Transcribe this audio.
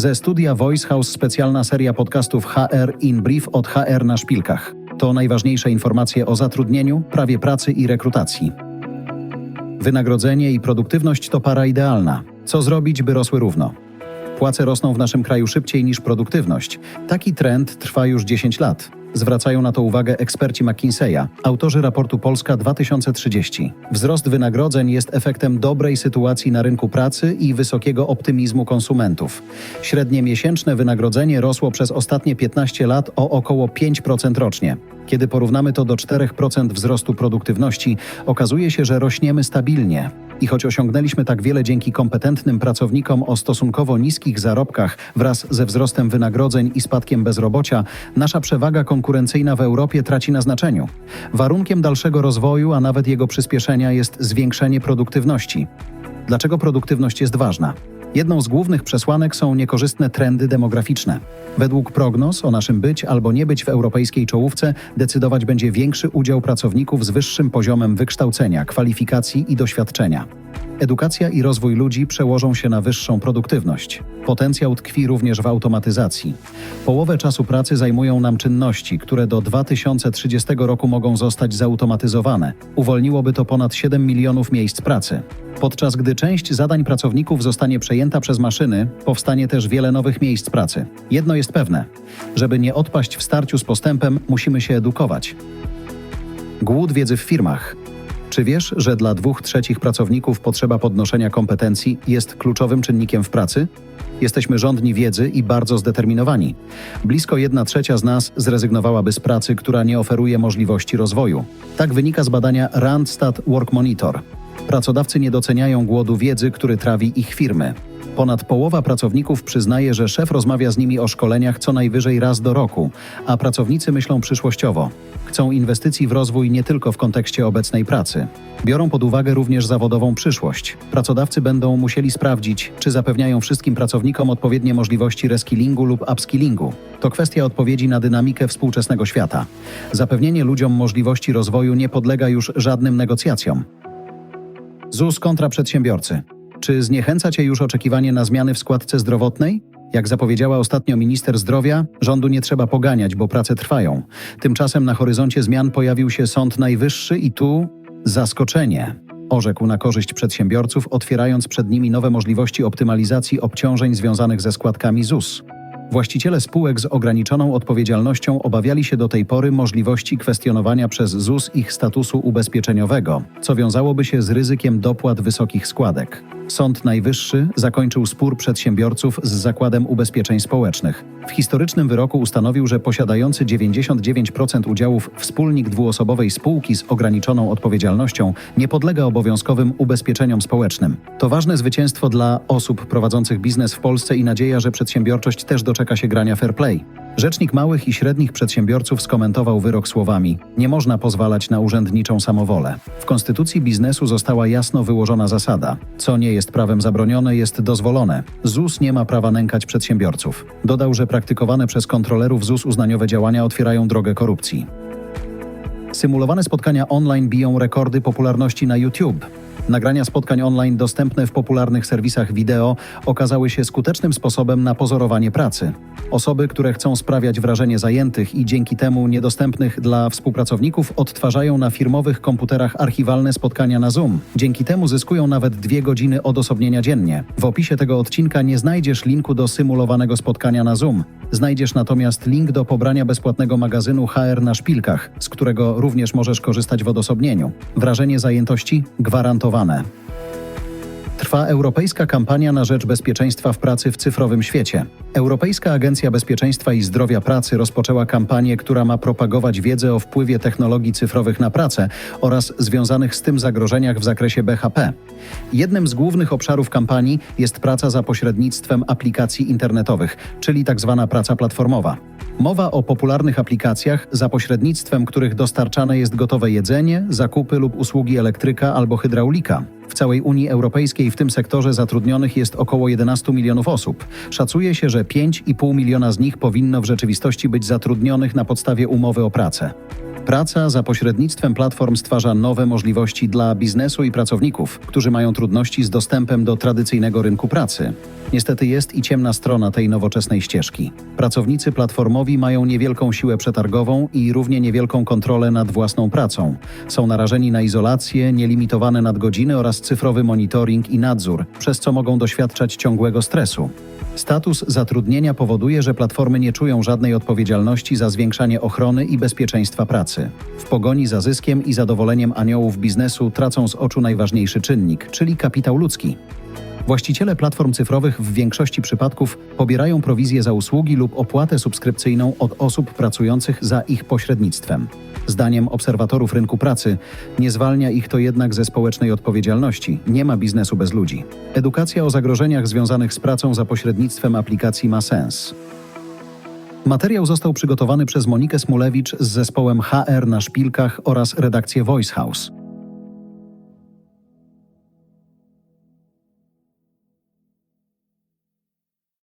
Ze studia Voice House specjalna seria podcastów HR in Brief od HR na szpilkach. To najważniejsze informacje o zatrudnieniu, prawie pracy i rekrutacji. Wynagrodzenie i produktywność to para idealna. Co zrobić, by rosły równo? Płace rosną w naszym kraju szybciej niż produktywność. Taki trend trwa już 10 lat. Zwracają na to uwagę eksperci McKinsey'a, autorzy raportu Polska 2030. Wzrost wynagrodzeń jest efektem dobrej sytuacji na rynku pracy i wysokiego optymizmu konsumentów. Średnie miesięczne wynagrodzenie rosło przez ostatnie 15 lat o około 5% rocznie. Kiedy porównamy to do 4% wzrostu produktywności, okazuje się, że rośniemy stabilnie. I choć osiągnęliśmy tak wiele dzięki kompetentnym pracownikom o stosunkowo niskich zarobkach wraz ze wzrostem wynagrodzeń i spadkiem bezrobocia, nasza przewaga konkurencyjna w Europie traci na znaczeniu. Warunkiem dalszego rozwoju, a nawet jego przyspieszenia jest zwiększenie produktywności. Dlaczego produktywność jest ważna? Jedną z głównych przesłanek są niekorzystne trendy demograficzne. Według prognoz o naszym być albo nie być w europejskiej czołówce decydować będzie większy udział pracowników z wyższym poziomem wykształcenia, kwalifikacji i doświadczenia. Edukacja i rozwój ludzi przełożą się na wyższą produktywność. Potencjał tkwi również w automatyzacji. Połowę czasu pracy zajmują nam czynności, które do 2030 roku mogą zostać zautomatyzowane. Uwolniłoby to ponad 7 milionów miejsc pracy. Podczas gdy część zadań pracowników zostanie przejęta przez maszyny, powstanie też wiele nowych miejsc pracy. Jedno jest pewne: żeby nie odpaść w starciu z postępem, musimy się edukować. Głód wiedzy w firmach. Czy wiesz, że dla dwóch trzecich pracowników potrzeba podnoszenia kompetencji jest kluczowym czynnikiem w pracy? Jesteśmy rządni wiedzy i bardzo zdeterminowani. Blisko jedna trzecia z nas zrezygnowałaby z pracy, która nie oferuje możliwości rozwoju. Tak wynika z badania Randstad Work Monitor. Pracodawcy nie doceniają głodu wiedzy, który trawi ich firmy. Ponad połowa pracowników przyznaje, że szef rozmawia z nimi o szkoleniach co najwyżej raz do roku, a pracownicy myślą przyszłościowo. Chcą inwestycji w rozwój nie tylko w kontekście obecnej pracy. Biorą pod uwagę również zawodową przyszłość. Pracodawcy będą musieli sprawdzić, czy zapewniają wszystkim pracownikom odpowiednie możliwości reskillingu lub upskillingu. To kwestia odpowiedzi na dynamikę współczesnego świata. Zapewnienie ludziom możliwości rozwoju nie podlega już żadnym negocjacjom. ZUS kontra przedsiębiorcy. Czy zniechęca Cię już oczekiwanie na zmiany w składce zdrowotnej? Jak zapowiedziała ostatnio minister zdrowia, rządu nie trzeba poganiać, bo prace trwają. Tymczasem na horyzoncie zmian pojawił się Sąd Najwyższy i tu zaskoczenie. Orzekł na korzyść przedsiębiorców, otwierając przed nimi nowe możliwości optymalizacji obciążeń związanych ze składkami ZUS. Właściciele spółek z ograniczoną odpowiedzialnością obawiali się do tej pory możliwości kwestionowania przez ZUS ich statusu ubezpieczeniowego, co wiązałoby się z ryzykiem dopłat wysokich składek. Sąd Najwyższy zakończył spór przedsiębiorców z Zakładem Ubezpieczeń Społecznych. W historycznym wyroku ustanowił, że posiadający 99% udziałów wspólnik dwuosobowej spółki z ograniczoną odpowiedzialnością nie podlega obowiązkowym ubezpieczeniom społecznym. To ważne zwycięstwo dla osób prowadzących biznes w Polsce i nadzieja, że przedsiębiorczość też doczeka się grania fair play. Rzecznik małych i średnich przedsiębiorców skomentował wyrok słowami: Nie można pozwalać na urzędniczą samowolę. W konstytucji biznesu została jasno wyłożona zasada: co nie jest prawem zabronione, jest dozwolone. ZUS nie ma prawa nękać przedsiębiorców. Dodał, że praktykowane przez kontrolerów ZUS uznaniowe działania otwierają drogę korupcji. Symulowane spotkania online biją rekordy popularności na YouTube. Nagrania spotkań online dostępne w popularnych serwisach wideo okazały się skutecznym sposobem na pozorowanie pracy. Osoby, które chcą sprawiać wrażenie zajętych i dzięki temu niedostępnych dla współpracowników, odtwarzają na firmowych komputerach archiwalne spotkania na Zoom. Dzięki temu zyskują nawet dwie godziny odosobnienia dziennie. W opisie tego odcinka nie znajdziesz linku do symulowanego spotkania na Zoom. Znajdziesz natomiast link do pobrania bezpłatnego magazynu HR na szpilkach, z którego również możesz korzystać w odosobnieniu. Wrażenie zajętości gwarantowane. Trwa europejska kampania na rzecz bezpieczeństwa w pracy w cyfrowym świecie. Europejska Agencja Bezpieczeństwa i Zdrowia Pracy rozpoczęła kampanię, która ma propagować wiedzę o wpływie technologii cyfrowych na pracę oraz związanych z tym zagrożeniach w zakresie BHP. Jednym z głównych obszarów kampanii jest praca za pośrednictwem aplikacji internetowych, czyli tzw. praca platformowa. Mowa o popularnych aplikacjach, za pośrednictwem których dostarczane jest gotowe jedzenie, zakupy lub usługi elektryka albo hydraulika. W całej Unii Europejskiej w tym sektorze zatrudnionych jest około 11 milionów osób. Szacuje się, że 5,5 miliona z nich powinno w rzeczywistości być zatrudnionych na podstawie umowy o pracę. Praca za pośrednictwem platform stwarza nowe możliwości dla biznesu i pracowników, którzy mają trudności z dostępem do tradycyjnego rynku pracy. Niestety jest i ciemna strona tej nowoczesnej ścieżki. Pracownicy platformowi mają niewielką siłę przetargową i równie niewielką kontrolę nad własną pracą. Są narażeni na izolację, nielimitowane nadgodziny oraz cyfrowy monitoring i nadzór, przez co mogą doświadczać ciągłego stresu. Status zatrudnienia powoduje, że platformy nie czują żadnej odpowiedzialności za zwiększanie ochrony i bezpieczeństwa pracy. W pogoni za zyskiem i zadowoleniem aniołów biznesu tracą z oczu najważniejszy czynnik, czyli kapitał ludzki. Właściciele platform cyfrowych w większości przypadków pobierają prowizję za usługi lub opłatę subskrypcyjną od osób pracujących za ich pośrednictwem. Zdaniem obserwatorów rynku pracy nie zwalnia ich to jednak ze społecznej odpowiedzialności. Nie ma biznesu bez ludzi. Edukacja o zagrożeniach związanych z pracą za pośrednictwem aplikacji ma sens. Materiał został przygotowany przez Monikę Smulewicz z zespołem HR na szpilkach oraz redakcję Voice House.